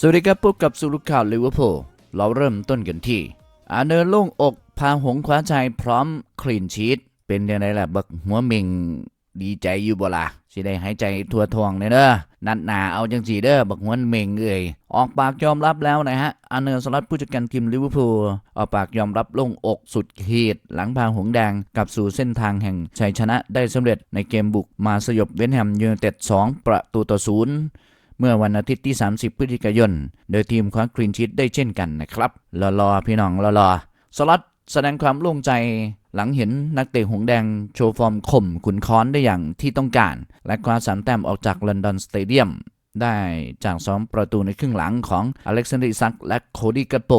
สวัสดีครับพบกับสุรุข่าวลิเวอร์พูลเราเริ่มต้นกันที่ อาเนอร์โล่งอกพาหงคว้าชัยพร้อมคลีนชีตเป็นยังไงล่ะบักหัวเมงดีใจอยู่บ่ล่ะสิได้หายใจทั่วทวงเลยเด้อนัดหนาเอาจังสีเด้อบักหัวเมงเอ่ยออกปากยอมรับแล้วนะฮะอาเนอร์สลัดผู้จัดการทีมลิเวอร์พูลออกปากยอมรับโล่งอกสุดขีดหลังพาหงแดงกลับสู่เส้นทางแห่งชัยชนะได้สำเร็จในเกมบุกมาสยบเวนแฮมยูไนเต็ด2ประตูต่อศูนย์ เมื่อวันอาทิตย์ที่ 30 พฤศจิกายน โดยทีมคว้าคลีนชีตได้เช่นกันนะครับรอรอพี่น้องรอรอสล็อตแสดงความโล่งใจหลังเห็นนักเตะหงแดงโชว์ฟอร์มข่มขุนค้อนได้อย่างที่ต้องการ และคว้าสามแต้มออกจากลอนดอนสเตเดียมได้จากซ้อมประตูในครึ่งหลังของอเล็กซานดรซักและโคดี้กัตโป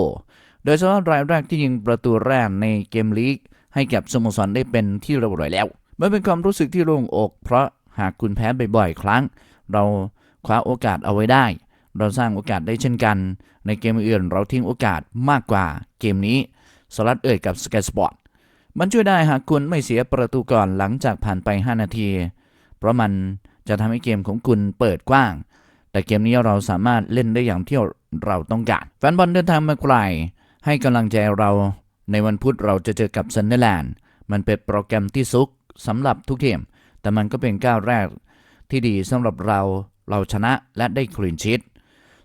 โดยเฉพาะรายแรกที่ยิงประตูแรกในเกมลีก ให้กับสโมสรได้เป็นที่เรียบร้อยแล้ว มันเป็นความรู้สึกที่โล่งอก เพราะหากคุณแพ้บ่อยๆครั้ง เรา คว้าโอกาสเอาไว้ได้ เราสร้างโอกาสได้เช่นกัน ในเกมอื่นเราทิ้งโอกาสมากกว่าเกมนี้สลัดเอ่ยกับสกายสปอร์ตมันช่วยได้หากคุณไม่เสียประตูก่อนหลังจากผ่านไป 5 นาที เพราะมันจะทำให้เกมของคุณเปิดกว้าง แต่เกมนี้เราสามารถเล่นได้อย่างที่เราต้องการ แฟนบอลเดินทางมาไกลให้กำลังใจเรา ในวันพุธเราจะเจอกับซันเดอร์แลนด์ มันเป็นโปรแกรมที่ซุกสำหรับทุกทีม แต่มันก็เป็นก้าวแรกที่ดีสำหรับเรา เราชนะและได้คลีนชีต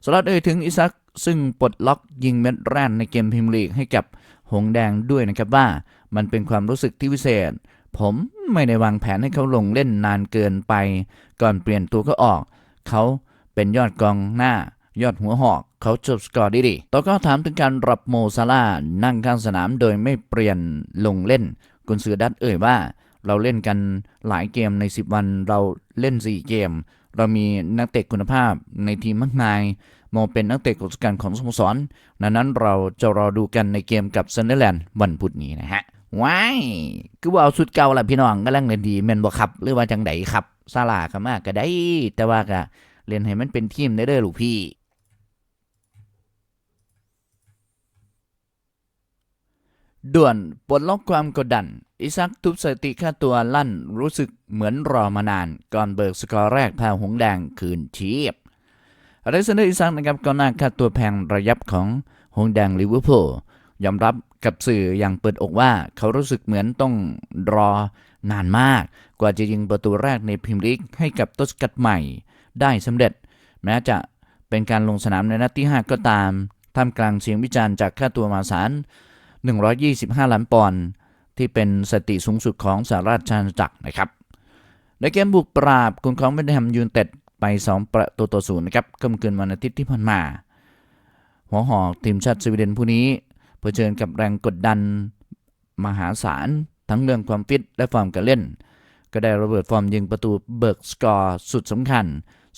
สลัดเอ่ยถึงอิซักซึ่งปลดล็อกยิงเม็ดแรกในเกมพรีเมียร์ลีกให้กับหงแดงด้วยนะครับว่า มันเป็นความรู้สึกที่พิเศษ ผมไม่ได้วางแผนให้เขาลงเล่นนานเกินไป ก่อนเปลี่ยนตัวเขาออก เขาเป็นยอดกองหน้ายอดหัวหอกเขาจบสกอร์ได้ดีต่อก็ถามถึงการรับโมซาลานั่งข้างสนามโดยไม่เปลี่ยนลงเล่น กุนซือดัตเอ่ยว่า เราเล่นกันหลายเกมใน 10 วันเราเล่น 4 เกม เรามีนักเตะคุณภาพในทีมมากมายโมเป็นนักเตะกุศกันของสโมสรดังนั้นเราจะรอดูกันในเกมกับเซนเดอร์แลนด์วันพุธนี้นะฮะว้ายคือว่าเอาสุดเก่าละพี่น้องกำลังเล่นดีแมนบ่ครับ หรือว่าจังไดครับซาลาก็มากก็ได้ แต่ว่าก็เล่นให้มันเป็นทีมได้เด้อลูกพี่ ด่วนปลดล็อกความกดดัน อิซักทุบสถิติค่าตัวลั่นรู้สึกเหมือนรอมานาน ก่อนเบิกสกอร์แรกพาหงแดงคืนชีพอเล็กซานเดอร์อิซักนะครับก็น่าค่าตัวแพงระยับของหงแดงลิเวอร์พูลยอมรับกับสื่ออย่างเปิดอกว่าเขารู้สึกเหมือนต้องรอนานมาก กว่าจะยิงประตูแรกในพรีเมียร์ลีกให้กับต้นสกัดใหม่ ได้สำเร็จ แม้จะเป็นการลงสนามในนัดที่ 5 ก็ตามท่ามกลางเสียงวิจารณ์จากค่าตัวมหาศาล125 ล้านปอนด์ ที่เป็นสติสูงสุดของสหราชอาณาจักรนะครับ ในเกมบุกปราบกุนของเบนแฮมยูนเต็ดไป 2 ประตูต่อศูนย์นะครับค่ำคืนวันอาทิตย์ที่ผ่านมา หัวหอกทีมชาติสวีเดนผู้นี้เผชิญกับแรงกดดันมหาศาล ทั้งเรื่องความฟิตและฟอร์มการเล่น ก็ได้ระเบิดฟอร์มยิงประตูเบิกสกอร์สุดสำคัญ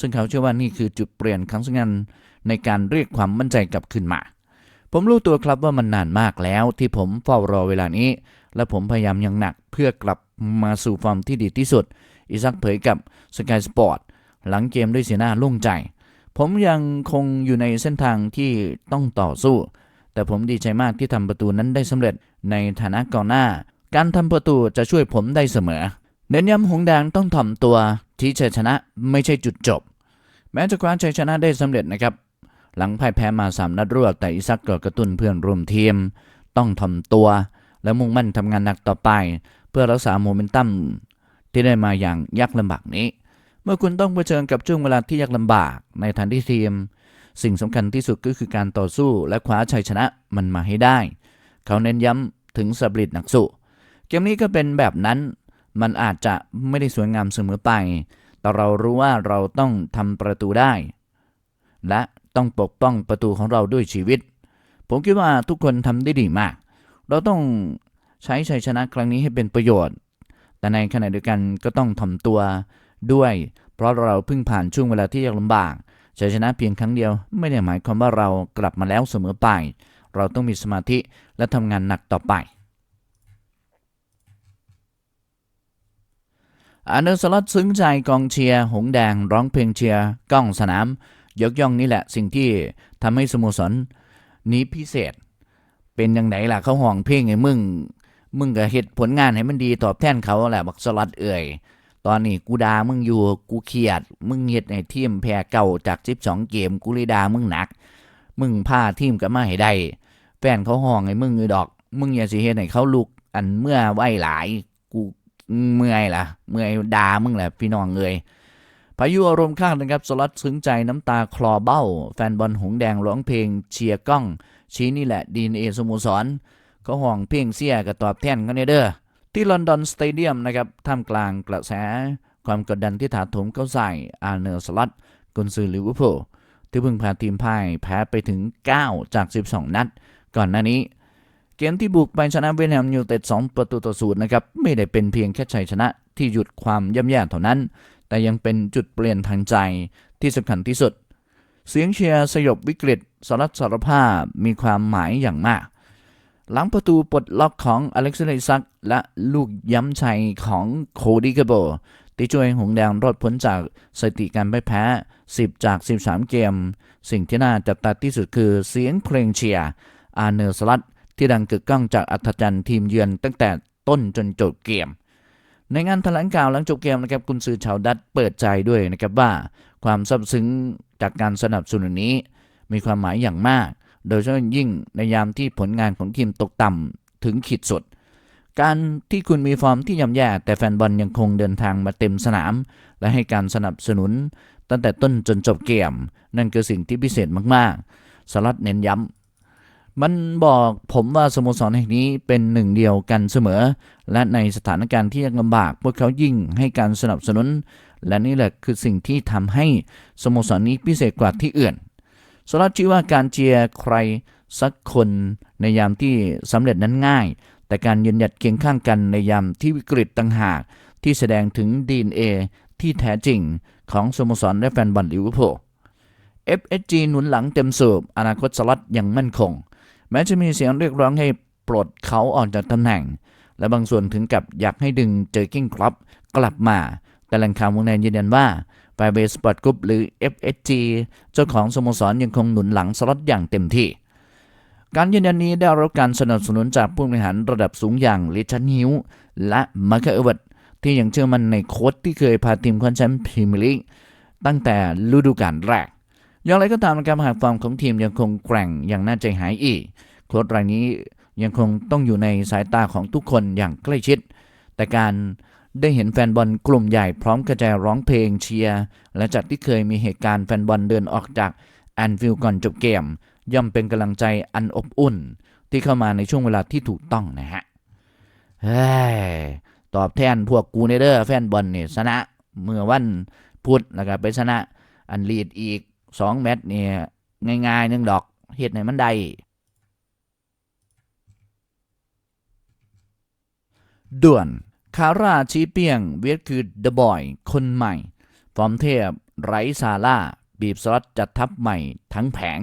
ซึ่งเขาเชื่อว่านี่คือจุดเปลี่ยนครั้งสำคัญในการเรียกความมั่นใจกลับขึ้นมา ผมรู้ตัวครับว่ามันนานมากแล้วที่ผมเฝ้ารอเวลานี้ และผมพยายามอย่างหนักเพื่อกลับมาสู่ฟอร์มที่ดีที่สุด อิซักเผยกับสกายสปอร์ตหลังเกมด้วยสีหน้าโล่งใจ ผมยังคงอยู่ในเส้นทางที่ต้องต่อสู้ แต่ผมดีใจมากที่ทำประตูนั้นได้สำเร็จในฐานะกองหน้า การทำประตูจะช่วยผมได้เสมอ เน้นย้ำหงแดงต้องถ่อมตัวที่ชัยชนะไม่ใช่จุดจบ แม้จะคว้าชัยชนะได้สำเร็จนะครับ หลังพ่ายแพ้มาสามนัดรวดแต่อิซักก็กระตุ้นเพื่อนร่วมทีม ต้องถ่อมตัว และมุ่งมั่นทำงานหนักต่อไป เพื่อรักษาโมเมนตัมที่ได้มาอย่างยากลำบากนี้ เมื่อคุณต้องเผชิญกับช่วงเวลาที่ยากลำบากในฐานที่ทีม สิ่งสำคัญที่สุดก็คือการต่อสู้และคว้าชัยชนะมันมาให้ได้ เขาเน้นย้ำถึงสบริตนักสู้เกมนี้ก็เป็นแบบนั้น มันอาจจะไม่ได้สวยงามเสมอไป แต่เรารู้ว่าเราต้องทำประตูได้ และต้องปกป้องประตูของเราด้วยชีวิต ผมคิดว่าทุกคนทำได้ดีมาก เราต้องใช้ชัยชนะครั้งนี้ให้เป็นประโยชน์ แต่ในขณะเดียวกันก็ต้องถ่อมตัวด้วย เพราะเราเพิ่งผ่านช่วงเวลาที่ยากลำบากชัยชนะเพียงครั้งเดียวไม่ได้หมายความว่าเรากลับมาแล้วเสมอไป เราต้องมีสมาธิและทำงานหนักต่อไปอาเนอร์สล็อตซึ้งใจกองเชียร์ หงแดง ร้องเพลงเชียร์ก้องสนาม ยกย่องนี่แหละสิ่งที่ทำให้สโมสรนี้พิเศษ เป็นยังไงล่ะเขาห่องเพลงไอ้มึง มึงก็เฮ็ดผลงานให้มันดีตอบแทนเขาแหละบักสล็อตเอ่ยตอนนี้กูดามึงอยู่กูเครียด มึงเฮ็ดให้ทีมแพ้เก่าจาก12เกมกูเลยดามึงหนัก มึงพาทีมกลับมาให้ได้แฟนเขาห้องให้มึงอยู่ดอก มึงอย่าสิเฮ็ดให้เขาลุกอันเมื่อไหวหลายกูเมื่อยล่ะ เมื่อยดามึงแหละพี่น้องเอยพายุอารมณ์ข้างนะครับสลัดซึ้งใจน้ำตาคลอเบ้า แฟนบอลหงแดงร้องเพลงเชียร์ก้อง ชี้นี่แหละดีเอสโมสรเขาห้องเพลงเสียกับตอบแทนกันเด้อที่ลอนดอนสเตเดียมนะครับท่ามกลางกระแสความกดดันที่ถาโถมเข้าใส่อาร์เนอร์สลัดกุนซือลิเวอร์พูลที่เพิ่งพาทีมพ่ายแพ้ไปถึง 9 จาก 12 นัด ก่อนหน้านี้ เกมที่บุกไปชนะเวสต์แฮมยูไนเต็ด2ประตูต่อศูนย์นะครับ ไม่ได้เป็นเพียงแค่ชัยชนะที่หยุดความย่ำแย่เท่านั้น แต่ยังเป็นจุดเปลี่ยนทางใจที่สำคัญที่สุด เสียงเชียร์สยบวิกฤต สลัสารภาพมีความหมายอย่างมาก หลังประตูปลดล็อกของอเล็กซานเดร์ซักและลูกย้ำชัยของโคดี้กาโบที่ช่วยหงแดงรอดพ้นจากสถิติการพ่แพ้ 10 จาก 13 เกม สิ่งที่น่าจับตาที่สุดคือเสียงเพลงเชียร์อาเนอร์สลัดที่ดังกึกก้องจากอัธจันทร์ทีมเยือนตั้งแต่ต้นจนจบเกม ในงานแถลงข่าวหลังจบเกมนะครับกุนซือชาวดัตเปิดใจด้วยนะครับว่า ความซาบซึ้งจากการสนับสนุนนี้ มีความหมายอย่างมาก โดยเฉพาะยิ่งในยามที่ผลงานของทีมตกต่ำถึงขีดสุด การที่คุณมีฟอร์มที่ย่ำแย่แต่แฟนบอลยังคงเดินทางมาเต็มสนาม และให้การสนับสนุน ตั้งแต่ต้นจนจบเกม นั่นคือสิ่งที่พิเศษมากๆสลัดเน้นย้ำมันบอกผมว่าสโมสรแห่งนี้เป็นหนึ่งเดียวกันเสมอ และในสถานการณ์ที่ยากลำบาก พวกเขายิ่งให้การสนับสนุน และนี่แหละคือสิ่งที่ทำให้สโมสรนี้พิเศษกว่าที่อื่น สลัดชี้ว่าการเชียร์ใครสักคนในยามที่สำเร็จนั้นง่าย แต่การยืนหยัดเคียงข้างกันในยามที่วิกฤตต่างหาก ที่แสดงถึงดีเอที่แท้จริงของสโมสรและแฟนบอลลิเวอร์พูล FSG หนุนหลังเต็มสูบอนาคตสลัดยังมั่นคง แม้จะมีเสียงเรียกร้องให้ปลดเขาออกจากตำแหน่ง และบางส่วนถึงกับอยากให้ดึงเจอกิ้งครับกลับมา แต่แหล่งข่าววงในยืนยันว่า ไฟเบสปอร์ตกรุ๊ปหรือ FSG เจ้าของสโมสรยังคงหนุนหลังสล็อตอย่างเต็มที่ การยืนยันนี้ได้รับการสนับสนุนจากผู้บริหารระดับสูงอย่างลิชันฮิวและมาร์คเอเวิร์ดที่ยังเชื่อมั่นในโค้ชที่เคยพาทีมคว้าแชมป์พรีเมียร์ลีกตั้งแต่ฤดูกาลแรก อย่างไรก็ตามการหากฟอร์มของทีมยังคงแกร่งอย่างน่าใจหายอีก โค้ชรายนี้ยังคงต้องอยู่ในสายตาของทุกคนอย่างใกล้ชิด แต่การ ได้เห็นแฟนบอลกลุ่มใหญ่พร้อมกระจายร้องเพลงเชียร์และจากที่เคยมีเหตุการณ์แฟนบอลเดินออกจากแอนฟิลด์ก่อนจบเกม ย่อมเป็นกำลังใจอันอบอุ่น ที่เข้ามาในช่วงเวลาที่ถูกต้องนะฮะตอบแทนพวกกูเนเดอร์แฟนบอลเนี่ยชนะเมื่อวันพุธแล้วก็ไปชนะอันลีดอีกสองแมตช์เนี่ยง่ายๆหนึงดอกเฮ็ดให้มันได้ด่วน คาราชีเปียงเวียดคือเดอะบอยคนใหม่ ฟอร์มเทพไร้ซาร่า บีบสล็อตจัดทัพใหม่ทั้งแผง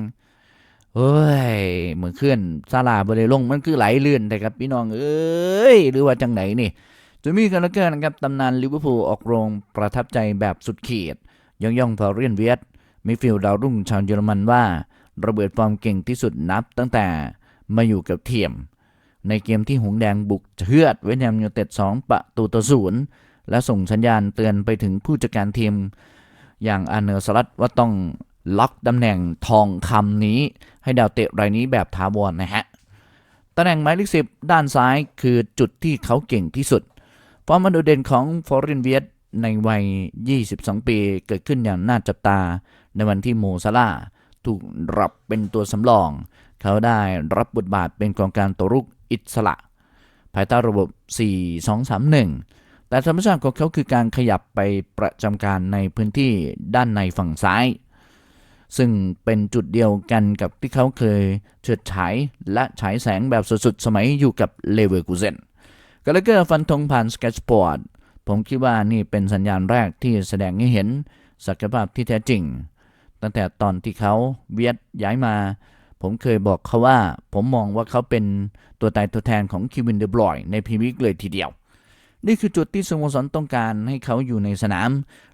เฮ้ยเหมือนเคลื่อนซาลาบริลงมันคือไหลเลื่อนแต่ครับพี่น้องเอ้ยหรือว่าจังไหนนี่จะมีกันแล้วกันนะครับตำนานลิเวอร์พูลออกโรงประทับใจแบบสุดขีดย่องย่องฟาเรียนเวียดมิฟิลด์ดาวรุ่งชาวเยอรมันว่า ระเบิดฟอร์มเก่งที่สุดนับตั้งแต่มาอยู่กับเทียม ในเกมที่หงแดงบุกเชือดเวสต์แฮมยูเต็ด2ประตูต่อศูนย์และส่งสัญญาณเตือนไปถึงผู้จัดการทีม อย่างอาเนอร์สลัดว่าต้องล็อกตำแหน่งทองคำนี้ ให้ดาวเตะรายนี้แบบถาวรนะฮะตำแหน่งหมายเลขสิบด้านซ้ายคือจุดที่เขาเก่งที่สุดฟอร์มันโดดเด่นของฟอร์เรนเวียตในวัย 22 ปีเกิดขึ้นอย่างน่าจับตา ในวันที่โมซาลาถูกรับเป็นตัวสำรอง เขาได้รับบทบาทเป็นกองการตัวรุก อิสระ ภายใต้ระบบ 4-2-3-1 แต่ธรรมชาติของเขาคือการขยับไปประจำการในพื้นที่ด้านในฝั่งซ้าย ซึ่งเป็นจุดเดียวกันกับที่เขาเคยเฉิดฉายและฉายแสงแบบสุดๆ สมัยอยู่กับเลเวอร์กูเซนกาลเกอร์ฟันธงผ่านสเก็ตสปอร์ตผมคิดว่านี่เป็นสัญญาณแรกที่แสดงให้เห็นศักยภาพที่แท้จริง ตั้งแต่ตอนที่เขาเวียดย้ายมา ผมเคยบอกเขาว่า ผมมองว่าเขาเป็นตัวตายตัวแทนของคิวินเดบรอยในพรีเมียร์ลีกเลยทีเดียว นี่คือจุดที่สโมสรต้องการให้เขาอยู่ในสนาม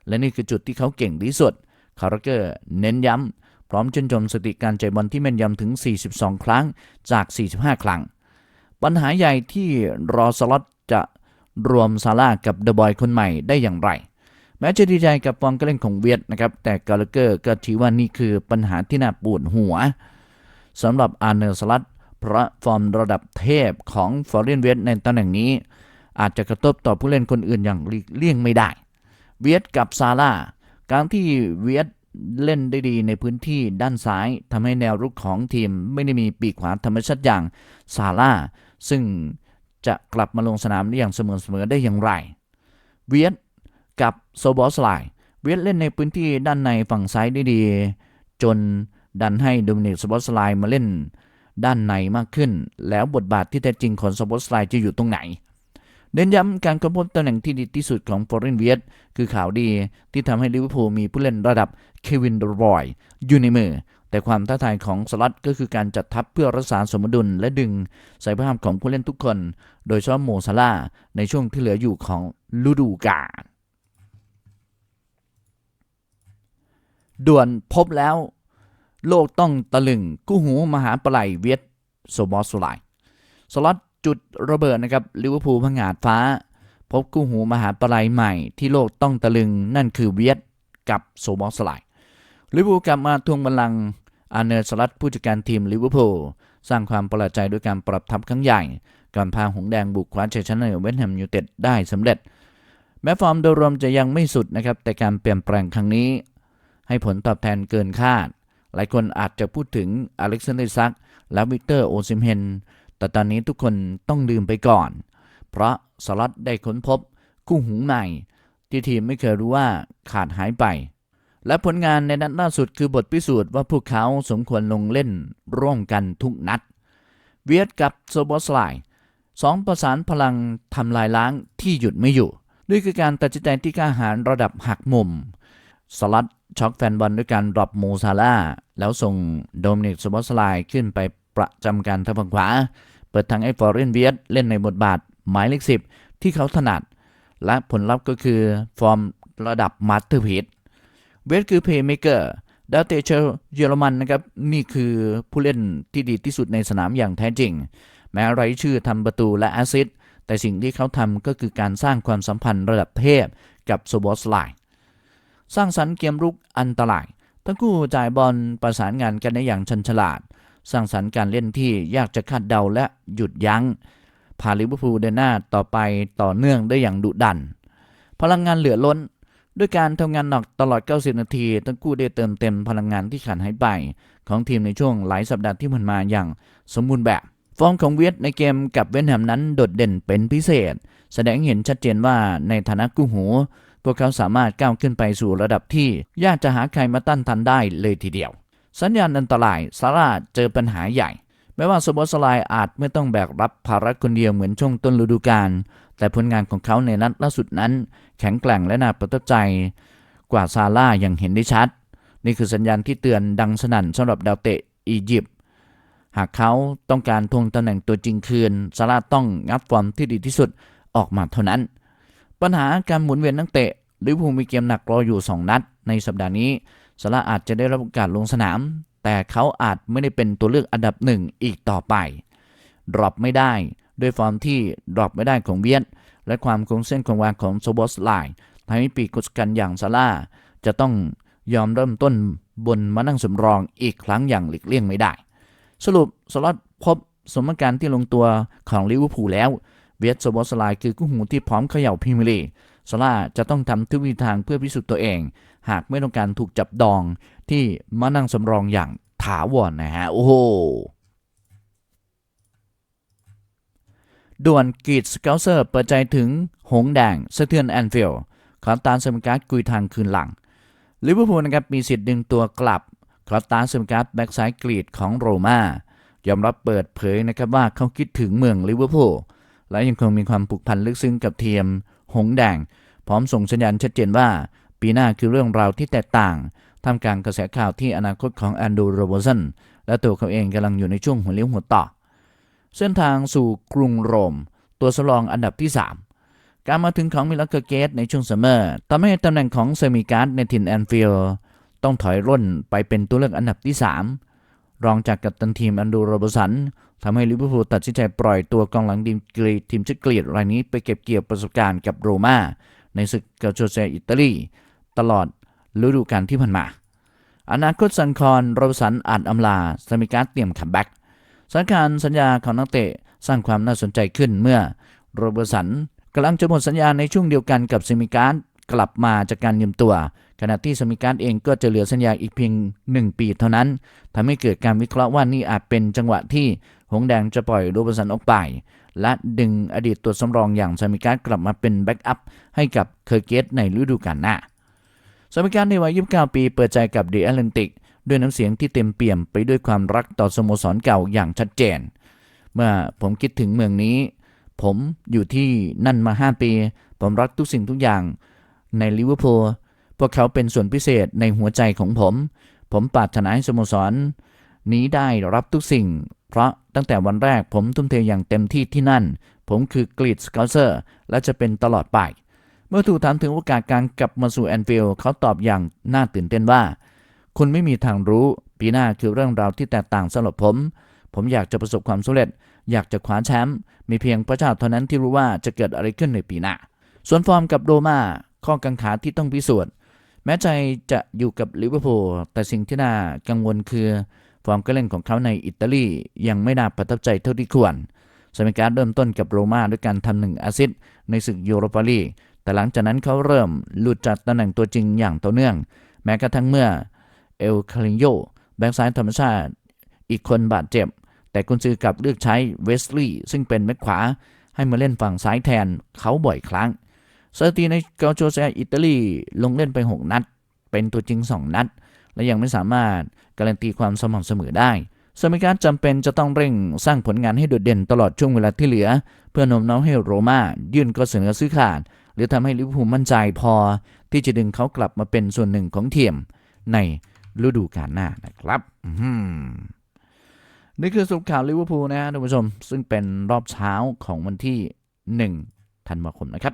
และนี่คือจุดที่เขาเก่งที่สุดคาร์เกอร์เน้นย้ำ พร้อมชื่นชมสติการใจบอลที่แม่นยำถึง 42 ครั้งจาก 45 ครั้ง ปัญหาใหญ่ที่รอสล็อตจะรวมซาร่ากับเดอะบอยคนใหม่ได้อย่างไร แม้จะดีใจกับฟอร์มการเล่นของเวียดนะครับ แต่กาลเกอร์ก็ชี้ว่านี่คือปัญหาที่น่าปวดหัว สำหรับอาร์เนอร์สลัดเพราะฟอร์มระดับเทพของฟอร์เรนเวียดในตำแหน่งนี้ อาจจะกระทบต่อผู้เล่นคนอื่นอย่างเลี่ยงไม่ได้ เวียดกับซาร่าการที่เวียดเล่นได้ดีในพื้นที่ด้านซ้ายทำให้แนวรุกของทีมไม่ได้มีปีกขวาธรรมชาติอย่างซาร่าซึ่งจะกลับมาลงสนามได้อย่างเสมอๆได้อย่างไร เวียดกับโซบอสไลเวียดเล่นในพื้นที่ด้านในฝั่งซ้ายได้ดี จน ดันให้โดมินิกสบอตสไลมาเล่นด้านในมากขึ้น แล้วบทบาทที่แท้จริงของสบอตสไลจะอยู่ตรงไหนเน้นย้ำการค้นพบตำแหน่งที่ดีที่สุดของฟอร์เรนเวียดคือข่าวดีที่ทำให้ลิเวอร์พูลมีผู้เล่นระดับเควินเดรอยอยู่ในมือ แต่ความท้าทายของสลัดก็คือการจัดทัพเพื่อรักษาสมดุลและดึงศักยภาพของผู้เล่นทุกคน โดยเฉพาะโมซาลาในช่วงที่เหลืออยู่ของฤดูกาลด่วนพบแล้ว โลกต้องตะลึงกู้หูมหาปลายเวียดโซบอสไลสล็อตจุดระเบิดนะครับลิเวอร์พูลพังงาดฟ้า พบกู้หูมหาปลายใหม่ที่โลกต้องตะลึงนั่นคือเวียดกับโซบอสไลลิเวอร์พูลกลับมาทวงบัลลังก์อาเนอร์สลัดผู้จัดการทีมลิเวอร์พูลสร้างความประหลาดใจด้วยการปรับทัพครั้งใหญ่ก่อนพาหงแดงบุกคว้าชัยชนะเหนือเวสต์แฮมยูเต็ดได้สำเร็จ แม้ฟอร์มโดยรวมจะยังไม่สุดนะครับแต่การเปลี่ยนแปลงครั้งนี้ ให้ผลตอบแทนเกินคาด หลายคนอาจจะพูดถึงอเล็กซานเดอร์ซักและวิกเตอร์โอซิมเฮนแต่ตอนนี้ทุกคนต้องลืมไปก่อน เพราะสลัดได้ค้นพบคู่หูใหม่ ที่ทีมไม่เคยรู้ว่าขาดหายไป และผลงานในนัดล่าสุดคือบทพิสูจน์ว่าพวกเขาสมควรลงเล่นร่วมกันทุกนัด เวียดกับโซบอสไลสองประสานพลังทำลายล้างที่หยุดไม่อยู่ด้วยคือการตัดสินใจที่กล้าหาญระดับหักมุม สลัดช็อกแฟนบอลด้วยการดรอปโมซาร่าแล้วส่งโดมินิกโซบอสไลขึ้นไปประจำการทางฝั่งขวา เปิดทางให้ฟอร์เรนเวียดเล่นในบทบาทหมายเลขสิบที่เขาถนัด และผลลัพธ์ก็คือฟอร์มระดับมาสเตอร์พีซเวทคือเพย์เมเกอร์ดาวเตเชลเยอรมันนะครับ นี่คือผู้เล่นที่ดีที่สุดในสนามอย่างแท้จริง แม้ไร้ชื่อทำประตูและแอสซิสต์แต่สิ่งที่เขาทำก็คือการสร้างความสัมพันธ์ระดับเทพกับโซบอสไล สร้างสรรค์เกมรุกอันตราย ทั้งคู่จ่ายบอลประสานงานกันได้อย่างชันฉลาด สร้างสรรค์การเล่นที่ยากจะคาดเดาและหยุดยัง้ง พาลิเวอร์พูลเดินหน้าต่อไปต่อเนื่องได้อย่างดุดัน พลังงานเหลือล้น ด้วยการทำงานหนักตลอด 90 นาที ทั้งคู่ได้เติมเต็มพลังงานที่ขาดหายไป ของทีมในช่วงหลายสัปดาห์ที่ผ่านมาอย่างสมบูรณ์แบบฟอร์มของเวียดในเกมกับเวนแฮมนั้นโดดเด่นเป็นพิเศษ แสดงเห็นชัดเจนว่าในฐานะกู้หู พวกเขาสามารถก้าวขึ้นไปสู่ระดับที่ยากจะหาใครมาต้านทันได้เลยทีเดียว สัญญาณอันตรายซาร่าเจอปัญหาใหญ่แม้ว่าสโบสไลอาจไม่ต้องแบกรับภาระคนเดียวเหมือนช่วงต้นฤดูกาลแต่ผลงานของเขาในนัดล่าสุดนั้น แข็งแกร่งและน่าประทับใจ กว่าซาร่าอย่างเห็นได้ชัด นี่คือสัญญาณที่เตือนดังสนั่นสำหรับดาวเตะอียิปต์หากเขาต้องการทวงตำแหน่งตัวจริงคืนซาร่าต้องงัดฟอร์มที่ดีที่สุดออกมาเท่านั้น ปัญหาการหมุนเวียนนักเตะลิเวอร์พูลมีเกมหนักรออยู่ 2 นัด ในสัปดาห์นี้ซาร่าอาจจะได้รับโอกาสลงสนาม แต่เขาอาจไม่ได้เป็นตัวเลือกอันดับหนึ่งอีกต่อไปดรอปไม่ได้ ด้วยฟอร์มที่ดรอปไม่ได้ของเวียดและความคงเส้นคงวาของโซบอสไลน์ทำให้ปีกกุศกันอย่างซาร่าจะต้องยอมเริ่มต้นบนมานั่งสำรองอีกครั้งอย่างหลีกเลี่ยงไม่ได้ สรุปสล็อตพบสมการที่ลงตัวของลิเวอร์พูลแล้ว เวียดโซบอสลน์คือกู้หูที่พร้อมเขย่าพรีเมียร์ลีกซาร่าจะต้องทำทุกวิธีทางเพื่อพิสูจน์ตัวเอง หากไม่ต้องการถูกจับดองที่มานั่งสำรองอย่างถาวรนะฮะ โอ้โหด่วนกรีดสเกลเซอร์เปิดใจถึงหงแดงสะเทือนแอนฟิลด์ขอตามสมการ์ดกุยทางคืนหลังลิเวอร์พูลนะครับมีสิทธิ์ดึงตัวกลับขอตามสมการ์ดแบ็กซ้ายกรีดของโรม่ายอมรับเปิดเผยนะครับว่าเขาคิดถึงเมืองลิเวอร์พูล และยังคงมีความผูกพันลึกซึ้งกับเทียม หงแดง พร้อมส่งสัญญาณชัดเจนว่า ปีหน้าคือเรื่องราวที่แตกต่างท่ามกลางกระแสข่าวที่อนาคตของแอนดูโรบสันและตัวเขาเองกำลังอยู่ในช่วงหัวเลี้ยวหัวต่อ เส้นทางสู่กรุงโรม ตัวสลองอันดับที่ 3 การมาถึงของมิลเลอร์เกตในช่วงซัมเมอร์ทำให้ตำแหน่งของเซมิการ์ดในถิ่นแอนฟิลต้องถอยร่นไปเป็นตัวเลือกอันดับที่ 3 รองจากกัปตันทีมอันดูโรบสัน ทำให้ลิเวอร์พูลตัดสินใจปล่อยตัวกองหลังทีมกรีทีมชาติกรีกรายนี้ไปเก็บเกี่ยวประสบการณ์กับโรม่าในศึกกาโชเซอิตาลีตลอดฤดูกาลที่ผ่านมา อนาคตสันคอนโรบสันอาจอำลาสมิการเตรียมคัมแบ็กสถานการณ์สัญญาของนักเตะสร้างความน่าสนใจขึ้นเมื่อโรเบอร์สันกำลังจะหมดสัญญาในช่วงเดียวกันกับสมิการกลับมาจากการยืมตัว ขณะที่สมิการเองก็จะเหลือสัญญาอีกเพียง 1 ปีเท่านั้นทำให้เกิดการวิเคราะห์ว่านี่อาจเป็นจังหวะที่ หงแดงจะปล่อยโรเบร์สันออกไป และดึงอดีตตัวสำรองอย่างสมิการกลับมาเป็นแบ็กอัพให้กับเคอร์เกตในฤดูกาลหน้าสมิการในวัย 29 ปีเปิดใจกับ The Atlantic ด้วยน้ำเสียงที่เต็มเปี่ยมไปด้วยความรักต่อสโมสรเก่าอย่างชัดเจน เมื่อผมคิดถึงเมืองนี้ ผมอยู่ที่นั่นมา 5 ปี ผมรักทุกสิ่งทุกอย่างในลิเวอร์พูลพวกเขาเป็นส่วนพิเศษในหัวใจของผม ผมปรารถนาให้สโมสร นี้ได้รับทุกสิ่ง เพราะตั้งแต่วันแรกผมทุ่มเทอย่างเต็มที่ที่นั่น ผมคือกรีดสเกาเซอร์และจะเป็นตลอดไป เมื่อถูกถามถึงโอกาสการกลับมาสู่แอนฟิลเขาตอบอย่างน่าตื่นเต้นว่า คุณไม่มีทางรู้ ปีหน้าคือเรื่องราวที่แตกต่างสำหรับผม ผมอยากจะประสบความสำเร็จ อยากจะคว้าแชมป์มีเพียงพระเจ้าเท่านั้นที่รู้ว่าจะเกิดอะไรขึ้นในปีหน้าส่วนฟอร์มกับโรม่าข้อกังขาที่ต้องพิสูจน์แม้ใจจะอยู่กับลิเวอร์พูลแต่สิ่งที่น่ากังวลคือ ฟอร์มการเล่นของเขาในอิตาลียังไม่น่าประทับใจเท่าที่ควรสมิการเริ่มต้นกับโรม่าด้วยการทำหนึ่งแอซิสต์ในศึกยูโรปาลีแต่หลังจากนั้นเขาเริ่มหลุดจากตำแหน่งตัวจริงอย่างต่อเนื่อง แม้กระทั่งเมื่อเอลคาริโยแบ็กซ้ายธรรมชาติอีกคนบาดเจ็บ แต่กุนซือกลับเลือกใช้เวสลีย์ซึ่งเป็นแบ็กขวา ให้มาเล่นฝั่งซ้ายแทนเขาบ่อยครั้งสถิติในเกาโจเซอิตาลีลงเล่นไป 6 นัด เป็นตัวจริง 2 นัด และยังไม่สามารถการันตีความสม่ำเสมอได้สมิการจำเป็นจะต้องเร่งสร้างผลงานให้โดดเด่นตลอดช่วงเวลาที่เหลือ เพื่อโน้มน้าวให้โรม่ายื่นข้อเสนอซื้อขาด หรือทำให้ลิเวอร์พูลมั่นใจพอ ที่จะดึงเขากลับมาเป็นส่วนหนึ่งของทีมในฤดูกาลหน้านะครับนี่คือสรุปข่าวลิเวอร์พูลนะฮะท่านผู้ชม ซึ่งเป็นรอบเช้าของวันที่ 1 ธันวาคมนะครับ